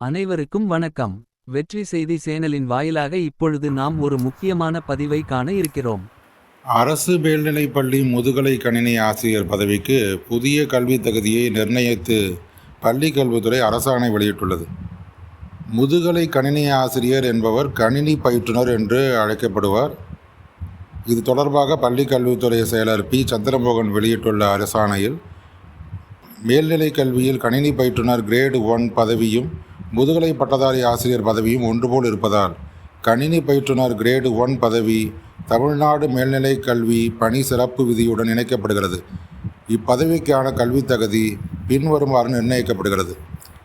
அனைவருக்கும் வணக்கம். வெற்றி செய்தி சேனலின் வாயிலாக இப்பொழுது நாம் ஒரு முக்கியமான பதிவை காண இருக்கிறோம். அரசு மேல்நிலைப் பள்ளி முதுகலை கணினி ஆசிரியர் பதவிக்கு புதிய கல்வித் தகுதியை நிர்ணயித்து பள்ளி கல்வித்துறை அரசாணை வெளியிட்டுள்ளது. முதுகலை கணினி ஆசிரியர் என்பவர் கணினி பயிற்றுனர் என்று அழைக்கப்படுவார். இது தொடர்பாக பள்ளி கல்வித்துறை செயலர் பி. சந்திரமோகன் வெளியிட்டுள்ள அரசாணையில் மேல்நிலை கல்வியில் கணினி பயிற்றுனர் கிரேடு ஒன் பதவியும் முதுகலை பட்டதாரி ஆசிரியர் பதவியும் ஒன்றுபோல் இருப்பதால் கணினி பயிற்றுனர் கிரேடு ஒன் பதவி தமிழ்நாடு மேல்நிலை கல்வி பணி சிறப்பு விதியுடன் இணைக்கப்படுகிறது. இப்பதவிக்கான கல்வித் தகுதி பின்வருமாறு நிர்ணயிக்கப்படுகிறது.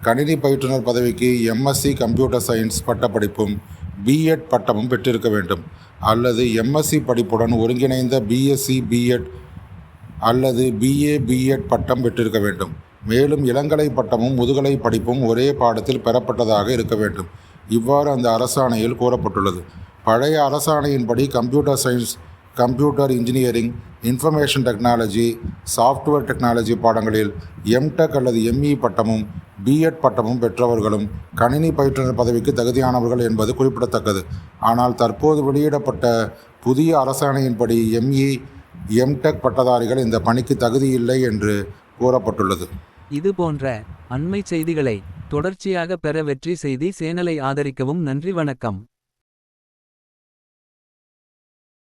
கணினி பயிற்றுனர் பதவிக்கு எம்எஸ்சி கம்ப்யூட்டர் சயின்ஸ் பட்டப்படிப்பும் பிஎட் பட்டமும் பெற்றிருக்க வேண்டும். அல்லது எம்எஸ்சி படிப்புடன் ஒருங்கிணைந்த பிஎஸ்சி பிஎட் அல்லது பிஏ பிஎட் பட்டம் பெற்றிருக்க வேண்டும். மேலும் இளங்கலை பட்டமும் முதுகலை படிப்பும் ஒரே பாடத்தில் பெறப்பட்டதாக இருக்க வேண்டும். இவ்வாறு அந்த அரசாணையில் கூறப்பட்டுள்ளது. பழைய அரசாணையின்படி computer science computer engineering information technology software technology பாடங்களில் எம்டெக் அல்லது எம்இ பட்டமும் பிஎட் பட்டமும் பெற்றவர்களும் கணினி பயிற்றுனர் பதவிக்கு தகுதியானவர்கள் என்பது குறிப்பிடத்தக்கது. ஆனால் தற்போது வெளியிடப்பட்ட புதிய அரசாணையின்படி எம்இ எம்டெக் பட்டதாரிகள் இந்த பணிக்கு தகுதியில்லை என்று கூறப்பட்டுள்ளது. இது போன்ற அண்மை செய்திகளை தொடர்ச்சியாக பெற வெற்றி செய்தி சேனலை ஆதரிக்கவும் நன்றி வணக்கம்